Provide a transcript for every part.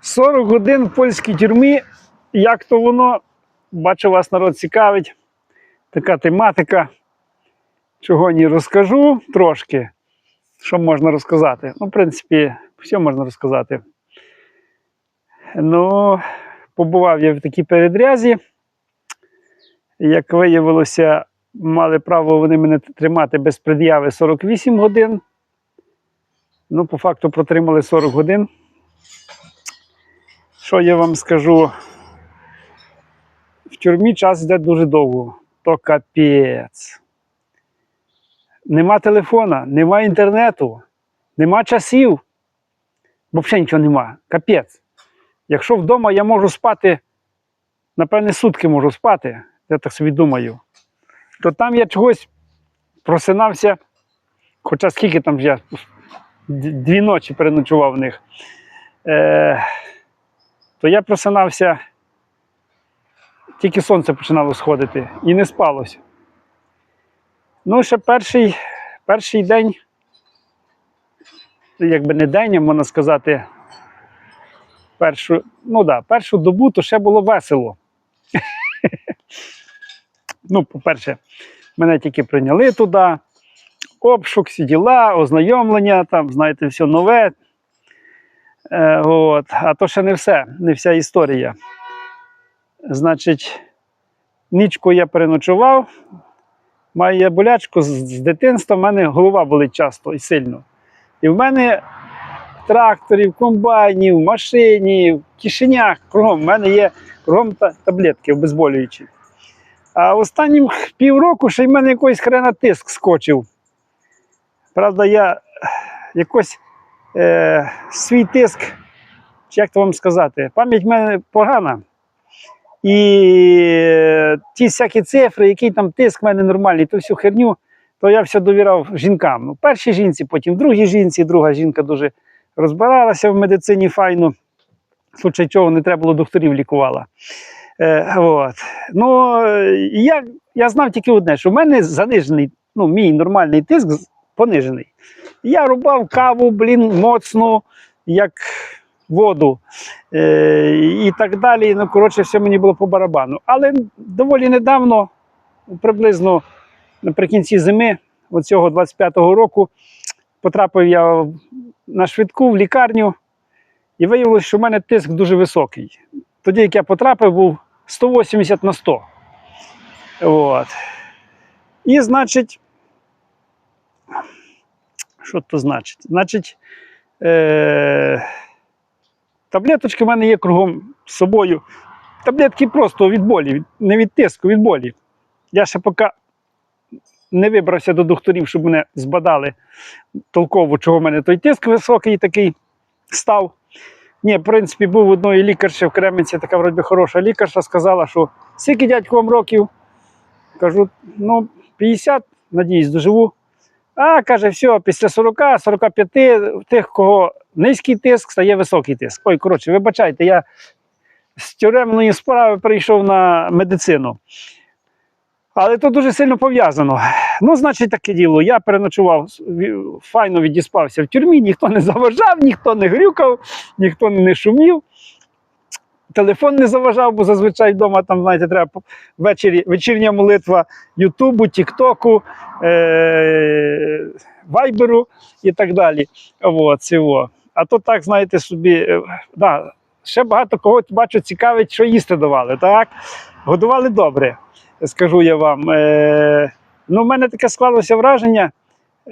40 годин в польській тюрмі. Як то воно? Бачу, вас народ цікавить. Така тематика. Чого не розкажу трошки. Що можна розказати? Ну, в принципі, все можна розказати. Ну, побував я в такій передрязі. Як виявилося, мали право вони мене тримати без пред'яви 48 годин. Ну, по факту протримали 40 годин. Що я вам скажу? В тюрмі час йде дуже довго. То капець. Нема телефона, нема інтернету, нема часів. Взагалі нічого нема. Капець. Якщо вдома я можу спати, напевне, сутки можу спати, я так собі думаю, то там я чогось просинався, хоча скільки там я дві ночі переночував в них, е, то я просинався, тільки сонце починало сходити і не спалося. Ну, ще перший, перший день, якби не день, а можна сказати, першу, ну да, першу добу, то ще було весело. ну, по-перше, мене тільки прийняли туди, обшук, всі діла, ознайомлення, там, знаєте, все нове. Е, от. А то ще не все, не вся історія. Значить, нічку я переночував, маю болячку з, дитинства, в мене голова болить часто і сильно. І в мене тракторів, комбайнів, машині, в кишенях, кругом. В мене є кругом та- таблетки обезболюючі. А останнім півроку ще й в мене якийсь хрена тиск скочив. Правда, я якось е, свій тиск, чи як то вам сказати, пам'ять в мене погана. І е, ті всякі цифри, який там тиск в мене нормальний, ту всю херню, то я все довіряв жінкам. Ну, першій жінці, потім другій жінці, друга жінка дуже розбиралася в медицині файно. В случай чого не треба було докторів лікувала. Е, от. Ну, я, я знав тільки одне, що в мене занижений, ну, мій нормальний тиск понижений. Я рубав каву, блін, моцну, як воду е, і так далі. Ну, коротше, все мені було по барабану. Але доволі недавно, приблизно наприкінці зими оцього 25-го року, потрапив я на швидку в лікарню, і виявилося, що в мене тиск дуже високий. Тоді, як я потрапив, був 180 на 100. От. І, значить, що то значить? Значить, е- таблеточки в мене є кругом з собою. Таблетки просто від болі, не від тиску, від болі. Я ще поки не вибрався до докторів, щоб мене збадали толково, чого в мене той тиск високий такий став. Ні, в принципі, був в одної лікарші в Кременці, така вроді сказала лікарша, сказала, що скільки дядько вам років? Кажу, ну, 50, надіюсь, доживу. А каже, все, після 40-45 тих, кого низький тиск, стає високий тиск. Ой, коротше, вибачайте, я з тюремної справи перейшов на медицину. Але то дуже сильно пов'язано. Ну, значить, таке діло. Я переночував, файно відіспався в тюрмі, ніхто не заважав, ніхто не грюкав, ніхто не шумів. Телефон не заважав, бо зазвичай вдома там, знаєте, треба ввечері, вечірня молитва Ютубу, Тіктоку, е- Вайберу і так далі. От, цього. А то так, знаєте, собі. е, Да, ще багато кого бачу цікавить, що їсти давали. Так? Годували добре, скажу я вам. Е- ну, в мене таке склалося враження,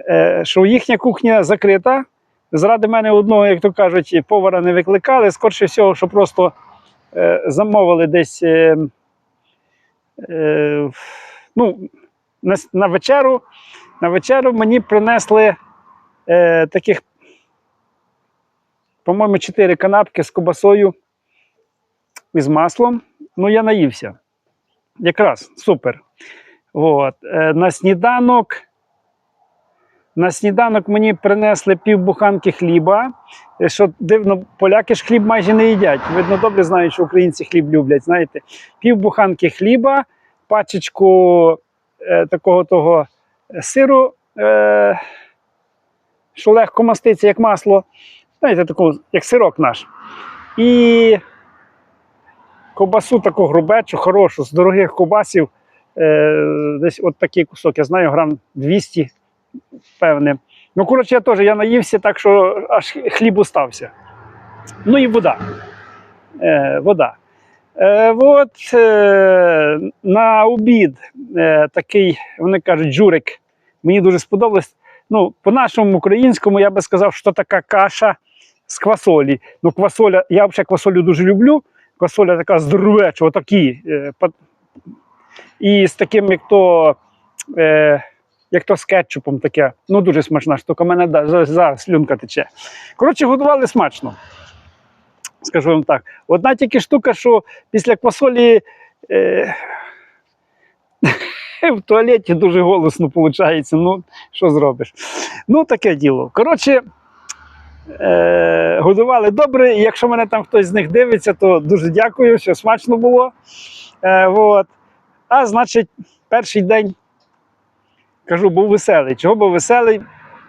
е- що їхня кухня закрита. Заради мене одного, як то кажуть, повара не викликали. Скорше всього, що просто замовили десь е, е, ну, на, вечеру. На вечеру мені принесли е, таких, по-моєму, чотири канапки з кобасою і з маслом. Ну, я наївся. Якраз супер. От. Е, на сніданок. На сніданок мені принесли півбуханки хліба. Е, Що дивно, поляки ж хліб майже не їдять. Видно, добре знають, що українці хліб люблять. Знаєте, півбуханки хліба, пачечку е, такого того сиру, е, що легко маститься, як масло. Знаєте, такого, як сирок наш. І ковбасу таку грубечу, хорошу, з дорогих ковбасів. Е, десь от такий кусок, я знаю, грам 200, певне. Ну, коротше, я теж я наївся, так що аж хліб остався. Ну і вода. Е, вода. Е, от е, на обід е, такий, вони кажуть, журик. Мені дуже сподобалось. Ну, по-нашому українському я би сказав, що така каша з квасолі. Ну, квасоля, я взагалі квасолю дуже люблю. Квасоля така здоровеча, отакі. Е, і з таким, як то, е, як то з кетчупом таке. Ну, дуже смачна штука. У мене зараз, слюнка тече. Коротше, готували смачно. Скажу вам так. Одна тільки штука, що після квасолі е, в туалеті дуже голосно виходить. Ну, що зробиш? Ну, таке діло. Коротше, е, годували добре. І якщо мене там хтось з них дивиться, то дуже дякую, все смачно було. Е, от. А значить, перший день, кажу, був веселий. Чого був веселий?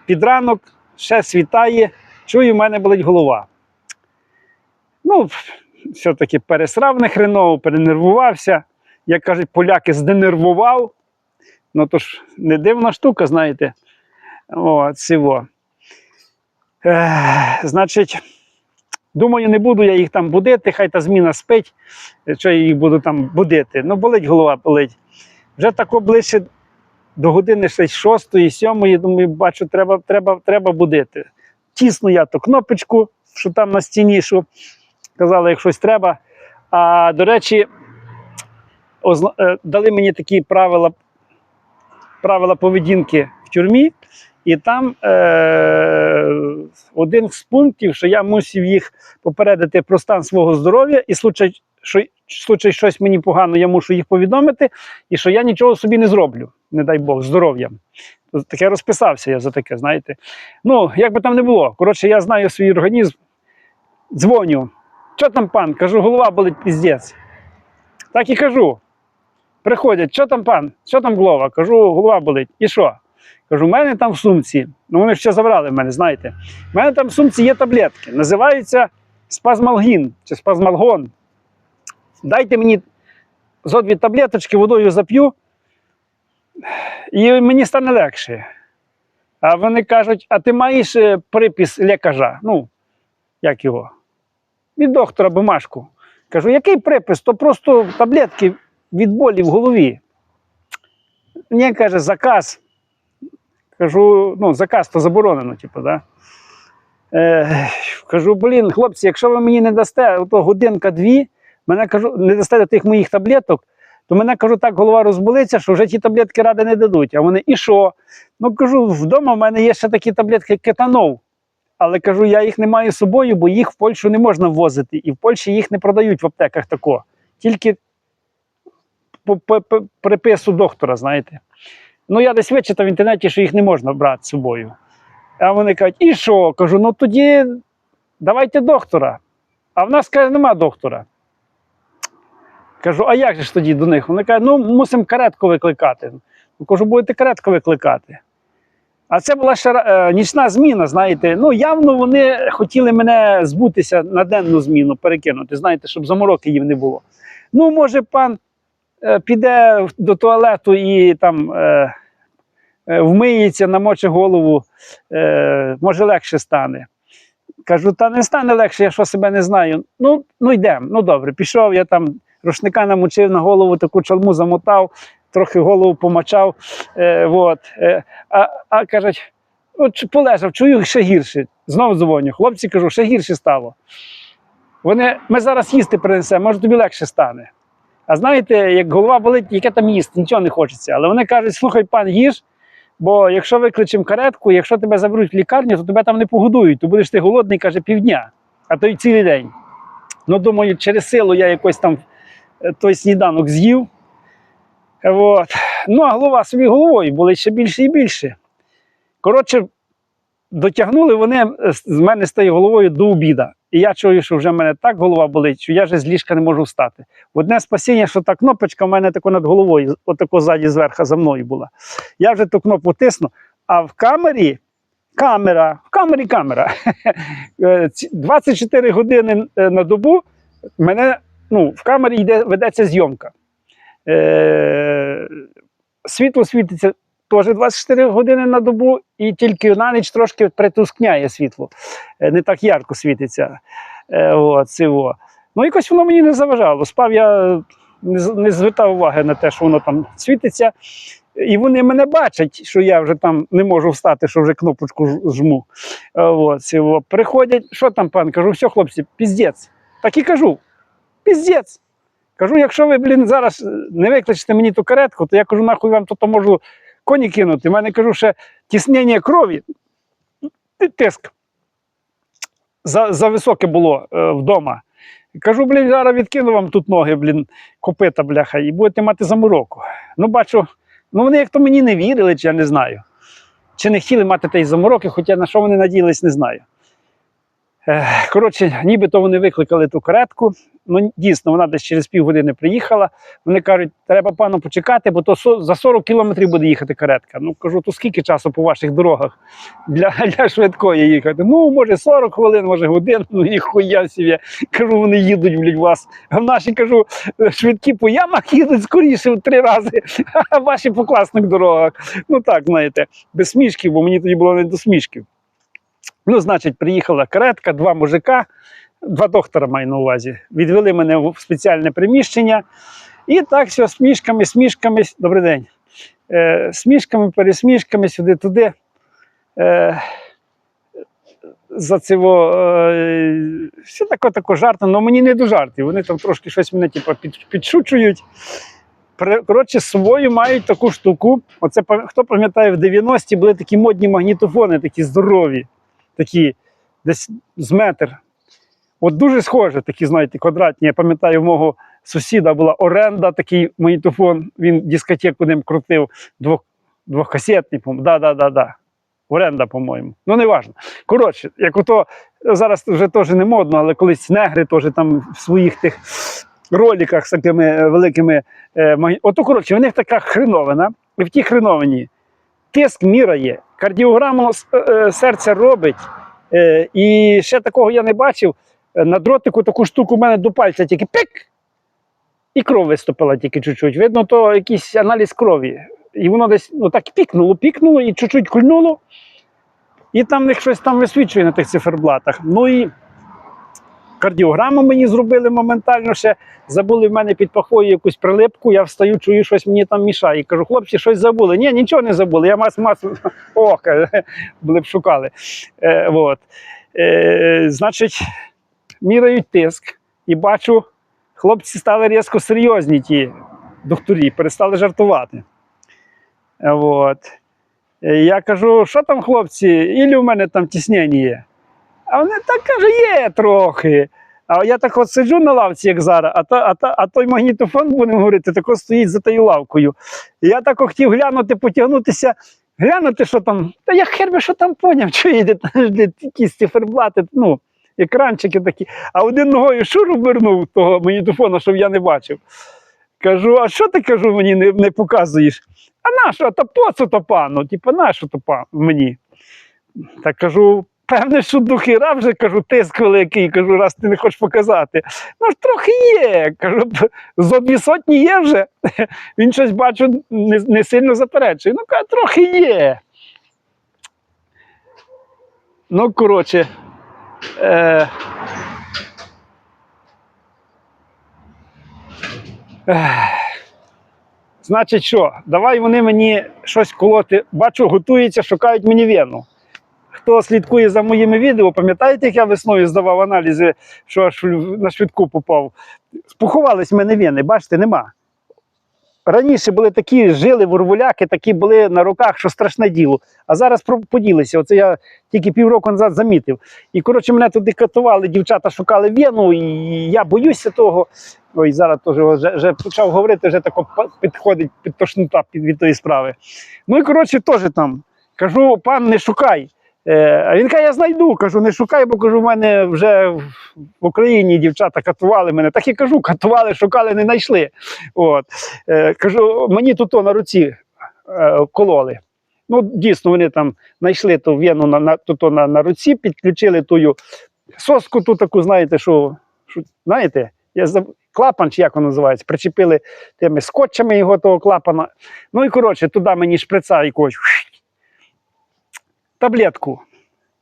Під ранок ще світає, чую, в мене болить голова. Ну, все-таки пересрав не хреново, перенервувався. Як кажуть, поляки зденервував. Ну то ж не дивна штука, знаєте. О, цього. Е, значить, думаю, не буду я їх там будити, хай та зміна спить, що я їх буду там будити. Ну, болить голова, болить. Вже тако ближче до години 6, 7, думаю, бачу, треба, треба, треба будити. Тісну я ту кнопочку, що там на стіні, що казали, як щось треба. А до речі, озна- е, дали мені такі правила, правила поведінки в тюрмі, і там е, один з пунктів, що я мусив їх попередити про стан свого здоров'я, і случай, що, щось мені погано, я мушу їх повідомити, і що я нічого собі не зроблю, не дай Бог, здоров'ям. Таке розписався я за таке, знаєте. Ну, як би там не було. Коротше, я знаю свій організм, дзвоню. Що там пан? Кажу, голова болить піздець. Так і кажу. Приходять, що там пан? Що там голова? Кажу, голова болить. І що? Кажу, у мене там в сумці. Ну вони ще забрали в мене, знаєте. У мене там в сумці є таблетки. Називаються спазмалгін чи спазмалгон. Дайте мені зо дві таблеточки, водою зап'ю, і мені стане легше. А вони кажуть: а ти маєш е, припис лікаря? Ну, як його? Від доктора бумажку. Кажу, який припис? То просто таблетки від болі в голові. Ні, каже, заказ. Кажу, ну, заказ то заборонено, типу, да? Е, кажу, блін, хлопці, якщо ви мені не дасте ото годинка-дві, мене кажу, не дасте тих моїх таблеток, то мене кажу, так голова розболиться, що вже ті таблетки ради не дадуть. А вони і що? Ну кажу, вдома в мене є ще такі таблетки кетанол. Але кажу, я їх не маю з собою, бо їх в Польщу не можна ввозити. І в Польщі їх не продають в аптеках тако. Тільки по припису доктора, знаєте. Ну, я десь вичитав в інтернеті, що їх не можна брати з собою. А вони кажуть, і що? Кажу, ну тоді давайте доктора. А в нас каже, нема доктора. Кажу, а як же ж тоді до них? Вони кажуть, ну мусимо каретку викликати. Ну, кажу, будете каретку викликати. А це була ще е, нічна зміна, знаєте. Ну, явно вони хотіли мене збутися на денну зміну, перекинути, знаєте, щоб замороки їм не було. Ну, може, пан е, піде до туалету і там е, е, вмиється, намоче голову, е, може легше стане. Кажу, та не стане легше, я що себе не знаю. Ну, ну йдемо. Ну добре, пішов, я там рушника намочив на голову, таку чалму замотав, трохи голову помочав. Е, вот. е, а, а кажуть, от полежав, чую ще гірше. Знову дзвоню. Хлопці кажу, ще гірше стало. Вони, ми зараз їсти принесемо, може тобі легше стане. А знаєте, як голова болить, яке там їсти, нічого не хочеться. Але вони кажуть, слухай, пан, їж, бо якщо викличемо каретку, якщо тебе заберуть в лікарню, то тебе там не погодують, то будеш ти голодний, каже, півдня, а то й цілий день. Ну, думаю, через силу я якось там той сніданок з'їв. От. Ну, а голова собі головою болить ще більше і більше. Коротше, дотягнули вони е, з мене з тією головою до обіда. І я чую, що вже в мене так голова болить, що я вже з ліжка не можу встати. Одне спасіння, що та кнопочка в мене тако над головою, отако ззаді зверху за мною була. Я вже ту кнопку тисну, а в камері, камера, в камері камера. Е, 24 години е, на добу мене ну, в камері йде, ведеться зйомка. Е, світло світиться теж 24 години на добу, і тільки на ніч трошки притускняє світло. Е, не так ярко світиться. Е, от, цього. Ну, якось воно мені не заважало. Спав я не, не звертав уваги на те, що воно там світиться. І вони мене бачать, що я вже там не можу встати, що вже кнопочку жму. Е, От. Приходять, що там, пан? Кажу, все, хлопці, піздець. Так і кажу, піздець. Кажу, якщо ви, блін, зараз е, не викличете мені ту каретку, то я кажу, нахуй вам то можу коні кинути. У мене кажу, ще тіснення крові, тиск. За, за високе було е, вдома. Кажу, блін, зараз відкину вам тут ноги, блін, копита, бляха, і будете мати замороку. Ну, бачу, ну вони як то мені не вірили, чи я не знаю. Чи не хотіли мати tej замороки, хоча на що вони надіялись, не знаю. Е, Коротше, нібито вони викликали ту каретку. Ну, дійсно, вона десь через півгодини приїхала. Вони кажуть, треба пану почекати, бо то за 40 кілометрів буде їхати каретка. Ну кажу, то скільки часу по ваших дорогах для, для швидкої їхати? Ну, може, 40 хвилин, може годину, ну ніхуя собі. Кажу, вони їдуть, блядь, вас. А наші кажу, швидкі по ямах їдуть скоріше в три рази, а ваші по класних дорогах. Ну так, знаєте, без смішків, бо мені тоді було не до смішків. Ну, значить, приїхала каретка, два мужика, два доктора маю на увазі. Відвели мене в спеціальне приміщення. І так все, смішками, смішками. Добрий день. Е, смішками, пересмішками, сюди-туди. Е, за цього е, все таке таке жартно, але мені не до жартів. Вони там трошки щось мене типу, під, підшучують. Коротше, з собою мають таку штуку. Оце хто пам'ятає, в 90-ті були такі модні магнітофони, такі здорові, такі десь з метр. От дуже схоже, такі, знаєте, квадратні. Я пам'ятаю, у мого сусіда була оренда, такий магнітофон. Він дискотеку ним крутив двох, двохкасетний, по-моєму. Да, да, да, да. Оренда, по-моєму. Ну, не важно. Коротше, як ото зараз вже теж не модно, але колись негри теж там в своїх тих роликах з такими е, великими. Е, магі- ото, коротше, в них така хреновина, і в тій хреновині тиск міряє, кардіограму е, серця робить. Е, і ще такого я не бачив. Е, На дротику таку штуку в мене до пальця тільки пик, і кров виступила тільки чуть-чуть. Видно, то якийсь аналіз крові. І воно десь ну, так пікнуло, пікнуло і чуть-чуть кульнуло. І там них щось там висвічує на тих циферблатах. Ну і кардіограму мені зробили моментально ще. Забули в мене під пахою якусь прилипку, я встаю, чую, щось мені там мішає. Кажу, хлопці, щось забули. Ні, нічого не забули. Я мас мас о, були б шукали. Е, вот. е, значить, міряють тиск і бачу, хлопці стали різко серйозні, ті докторі, перестали жартувати. Е, Вот. Е, Я кажу, що там, хлопці, ілі у мене там тіснення є. А вони так каже, є трохи. А я так от сиджу на лавці, як зараз, а, та, а, та, а той магнітофон, будемо говорити, тако стоїть за тою лавкою. І я так хотів глянути, потягнутися, глянути, що там. Та я хер би що там поняв, що йде там якісь циферблати, ну, екранчики такі. А один ногою шур обернув того магнітофона, щоб я не бачив. Кажу, а що ти кажу, мені не, не показуєш? А на що, то поцу то пану? Типа, на що то па- мені? Так кажу, певне, що до хіра вже кажу, тиск великий, кажу, раз ти не хочеш показати. Ну ж трохи є. Кажу, «П- зо сотні є вже. Він щось бачу, не, не сильно заперечує. Ну, каже, трохи є. Ну, коротше. Е... Значить, що? Давай вони мені щось колоти. Бачу, готуються, шукають мені вену. Хто слідкує за моїми відео, пам'ятаєте, як я весною здавав аналізи, що аж на швидку попав? Поховались в мене вени, бачите, нема. Раніше були такі жили вурвуляки, такі були на руках, що страшне діло. А зараз поділися. Оце я тільки півроку назад замітив. І коротше, мене туди катували, дівчата шукали вену, і я боюся того. Ой, зараз теж вже, вже почав говорити, вже тако підходить під від тої справи. Ну і коротше, теж там. Кажу, пан, не шукай. Е, а він каже, я знайду. Кажу, не шукай, бо кажу, в мене вже в Україні дівчата катували мене. Так і кажу, катували, шукали, не знайшли. От. Е, кажу, мені тут на руці е, кололи. Ну, дійсно, вони там знайшли ту вену на, на, то на, на руці, підключили тую соску, ту таку, знаєте, що, що знаєте, я заб... клапан, чи як воно називається, причепили тими скотчами його того клапана. Ну і коротше, туди мені шприца якогось. Таблетку.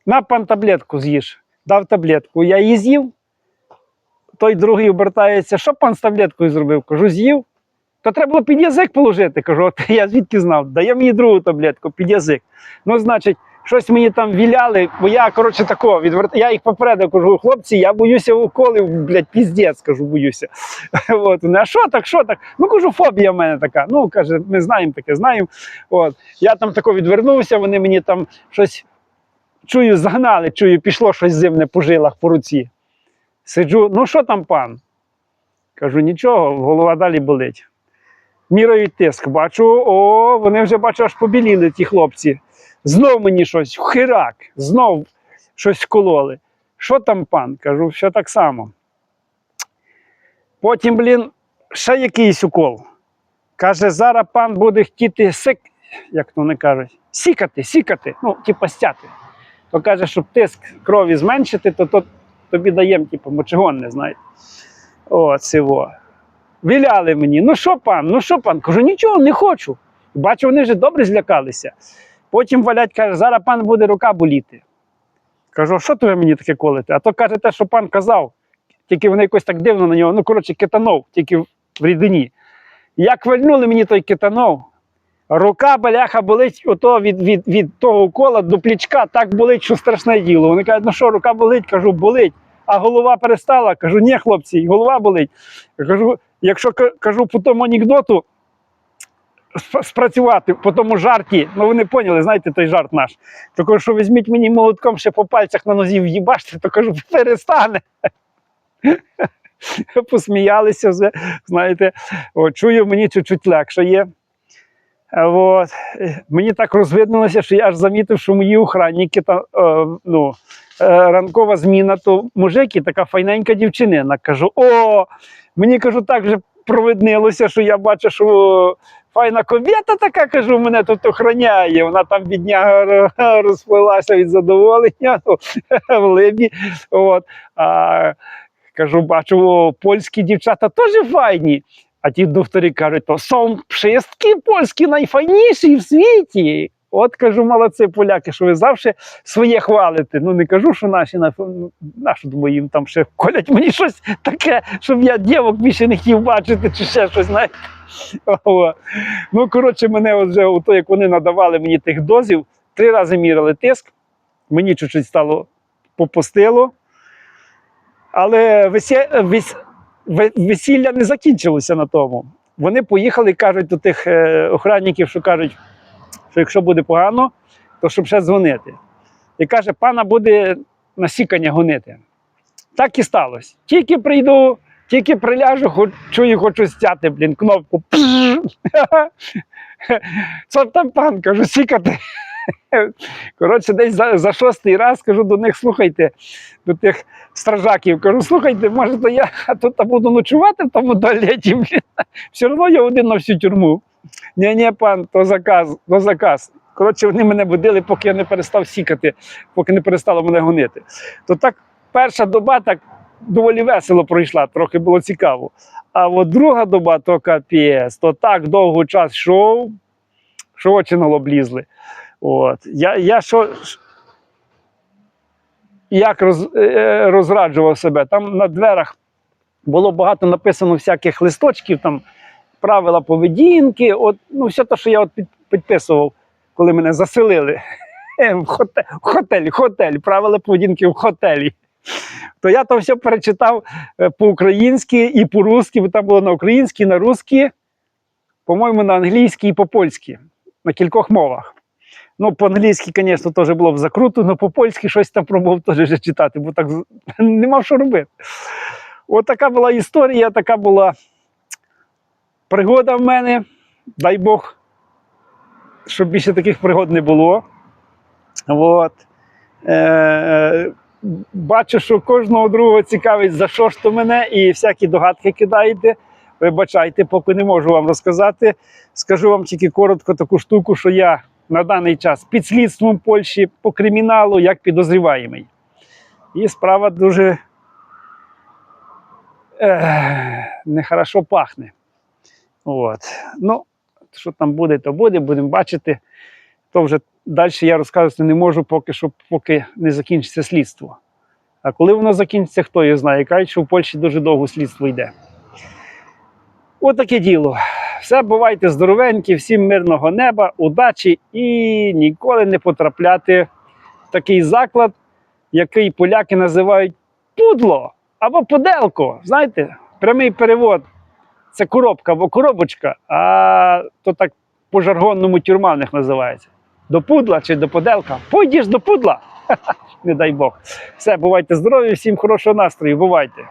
На пан таблетку з'їж. Дав таблетку. Я її з'їв. Той другий обертається, що пан з таблеткою зробив? Кажу, з'їв. То треба було під язик положити. Кажу, от я звідки знав, дає мені другу таблетку під язик. Ну, значить, щось мені там віляли, бо я, коротше, такого відверт... Я їх попередив, кажу, хлопці, я боюся уколів, блядь, піздець, кажу, боюся. От, а що так, що так? Ну, кажу, фобія в мене така. Ну, каже, ми знаємо таке, знаємо. От. Я там тако відвернувся, вони мені там щось чую, загнали, чую, пішло щось зимне по жилах, по руці. Сиджу, ну що там, пан? Кажу, нічого, голова далі болить. Міряють тиск. Бачу, о, вони вже бачу, аж побіліли ті хлопці. Знов мені щось, хирак, знов щось вкололи. Що там, пан? Кажу, все так само. Потім, блін, ще якийсь укол. Каже, зараз пан буде хотіти сик, як то не кажуть, сікати, сікати, ну, типа стяти. То каже, щоб тиск крові зменшити, то, то тобі даємо, типу, мочегонне, знаєте. О, цього. Віляли мені. Ну що пан, ну що пан? Кажу, нічого, не хочу. Бачу, вони вже добре злякалися. Потім валять, каже, зараз пан буде рука боліти. Кажу, що то ви мені таке колите? А то каже те, що пан казав, тільки вони якось так дивно на нього. Ну, коротше, кетанов, тільки в рідині. Як вальнули мені той кетанов, рука баляха болить ото від, від, від того укола до плічка, так болить, що страшне діло. Вони кажуть, ну що, рука болить? Кажу, болить. А голова перестала. Кажу, ні, хлопці, голова болить. Я Кажу, якщо кажу по тому анекдоту спрацювати по тому жарті, ну вони поняли, знаєте, той жарт наш. То кажу, що візьміть мені молотком ще по пальцях на нозі в'їбаште, то кажу, перестане. Посміялися вже, знаєте, От, чую, мені чуть-чуть легше є. От. Мені так розвиднулося, що я аж замітив, що мої охранники, та, е, ну, е, ранкова зміна, то мужик і така файненька дівчинина. Кажу, о, мені кажу, так вже провиднилося, що я бачу, що файна кобіта така, кажу, мене тут охороняє. Вона там бідня розплилася від задоволення ну, в либі. От. А, кажу, бачу, польські дівчата теж файні. А ті докторі кажуть, то сон пшистки польські найфайніші в світі. От кажу, молодці поляки, що ви завжди своє хвалите. Ну не кажу, що наші на ну, нашу думаю, їм там ще колять мені щось таке, щоб я дівок більше не хотів бачити, чи ще щось. знаєте. Ну, коротше, мене вже ото, як вони надавали мені тих дозів, три рази міряли тиск, мені чуть-чуть стало попустило. Але весі... вес... весілля не закінчилося на тому. Вони поїхали кажуть до тих е, охранників, що кажуть, що якщо буде погано, то щоб ще дзвонити. І каже, пана буде насікання гонити. Так і сталося. Тільки прийду, тільки приляжу, хоч, чую, хочу стяти, блін, кнопку. Що там пан? Кажу, сікати. Коротше, десь за, за шостий раз кажу до них, слухайте, до тих стражаків, кажу, слухайте, може, то я тут буду ночувати в тому туалеті. Все одно я один на всю тюрму. Ні, ні, пан, то заказ, то заказ. Коротше, вони мене будили, поки я не перестав сікати, поки не перестало мене гонити. То так перша доба так доволі весело пройшла, трохи було цікаво. А от друга доба то капець, то так довго час йшов, що очі на лоб лізли. От. Я, я що, як роз, е, розраджував себе? Там на дверях було багато написано всяких листочків, там правила поведінки, от, ну, все те, що я от підписував, коли мене заселили в хотель, хотель, правила поведінки в хотелі. То я то все перечитав е, по-українськи і по-русски, бо там було на українській, на русській, по-моєму, на англійській і по-польськи, на кількох мовах. Ну, по-англійськи, звісно, теж було б закруто, але по-польськи щось там пробував теж читати, бо так не мав що робити. От така була історія, така була пригода в мене. Дай Бог, щоб більше таких пригод не було. От. Е, бачу, що кожного другого цікавить, за що ж то мене, і всякі догадки кидаєте. Вибачайте, поки не можу вам розказати. Скажу вам тільки коротко таку штуку, що я на даний час під слідством Польщі по криміналу як підозріваємий. І справа дуже е, нехорошо пахне. От. Ну, що там буде, то буде, будемо бачити. То вже далі я розказувати не можу, поки що, поки не закінчиться слідство. А коли воно закінчиться, хто його знає. Кажуть, що в Польщі дуже довго слідство йде. Отаке діло. Все бувайте здоровенькі, всім мирного неба, удачі і ніколи не потрапляти в такий заклад, який поляки називають пудло або пуделко. Знаєте, прямий перевод це коробка або коробочка, а то так по жаргонному тюрма в них називається. До пудла чи до пуделка. Пойдеш до пудла. Не дай Бог. Все, бувайте здорові, всім хорошого настрою, бувайте.